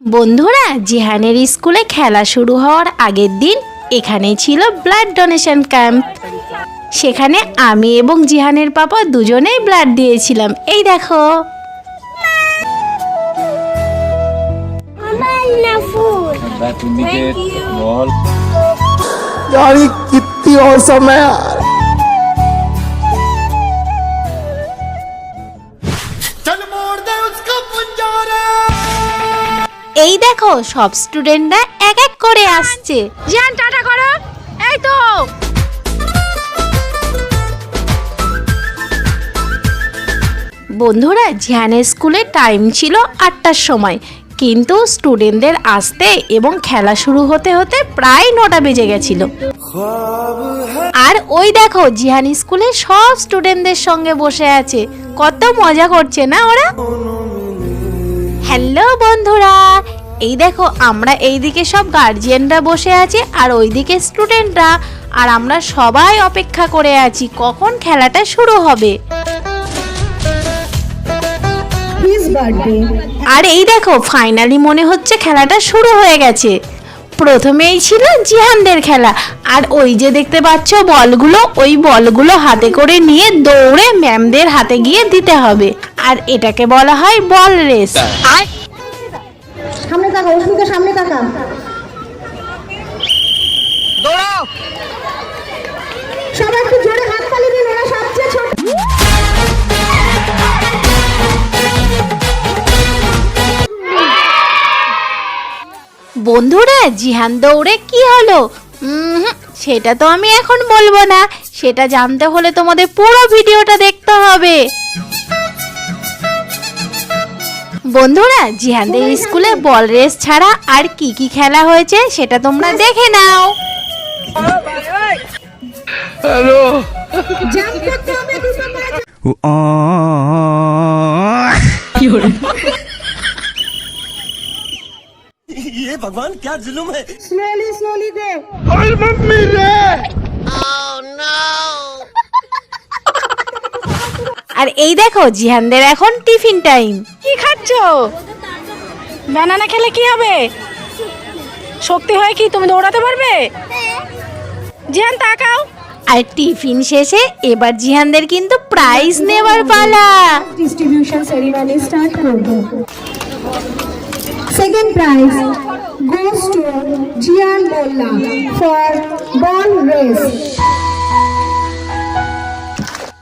বন্ধুরা জিহানের স্কুলে খেলা শুরু হওয়ার আগের দিন এখানে ছিল ব্লাড ডোনেশন ক্যাম্প সেখানে আমি এবং জিহানের পাপা দুজনেই ব্লাড দিয়েছিলাম এই দেখো That indicate wall. यार ये कितनी औसम है এই দেখো সব স্টুডেন্টরা এক এক করে আসছে। জিহান টাটা করো। এই তো। বন্ধুরা জিহানের স্কুলে টাইম ছিল আটটার সময়। কিন্তু স্টুডেন্টদের আসতে এবং খেলা শুরু হতে হতে প্রায় নটা বেজে গেছিল। আর ওই দেখো জিহান স্কুলে সব স্টুডেন্টদের সঙ্গে বসে আছে। কত মজা করছে না ওরা? হ্যালো বন্ধুরা এই দেখো আমরা এইদিকে সব গার্জিয়ানরা বসে আছি আর ওইদিকে স্টুডেন্টরা আর আমরা সবাই অপেক্ষা করে আছি কখন খেলাটা শুরু হবে? আর এই দেখো ফাইনালি মনে হচ্ছে খেলাটা শুরু হয়ে গেছে। প্রথমেই ছিল জিহানদের খেলা আর ওই যে দেখতে পাচ্ছ বলগুলো ওই বলগুলো হাতে করে নিয়ে দৌড়ে ম্যামদের হাতে গিয়ে দিতে হবে। আর এটাকে বলা হয় বল রেস। আর সামনে তাকা অস্মিকা সামনে তাকা সবাই একটু জোরে হাত তালি দিন ওরা সবচেয়ে ছোট। বন্ধুরা জিহান দৌড়ে কি হলো? সেটা তো আমি এখন বলব না। সেটা জানতে হলে তোমাদের পুরো ভিডিওটা দেখতে হবে। বন্ধুরা জিহানদের স্কুলে বল রেস ছাড়া আর কি কি খেলা হয়েছে সেটা তোমরা দেখে নাও। জাম্প ये भगवान क्या जुलुम है স্লোলি স্লোলি দে আর এই দেখো জিহানদের এখন টিফিন টাইম কি খাচ্ছ ব্যানানা খেলে কি হবে শক্তি হয় কি তুমি দৌড়াতে পারবে জিয়ান তাকাও আর টিফিন শেষে এবার জিহানদের কিন্তু প্রাইজ নেবার পালা ডিস্ট্রিবিউশন সেরিমনি স্টার্ট করব Second prize goes to Jiyan Molla for ball race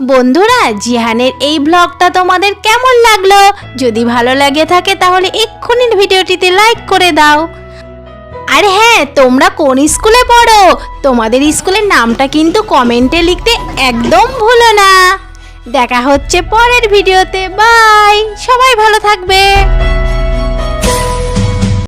বন্ধুরা, জিহানের এই ব্লগটা তোমাদের কেমন লাগল? যদি ভালো লাগে থাকে তাহলে এক্ষুনি ভিডিওটিতে লাইক করে দাও। আর হ্যাঁ তোমরা কোন স্কুলে পড়ো? তোমাদের স্কুলের নামটা কিন্তু কমেন্টে লিখতে একদম ভুলো না। দেখা হচ্ছে পরের ভিডিওতে। বাই সবাই ভালো থাকবে।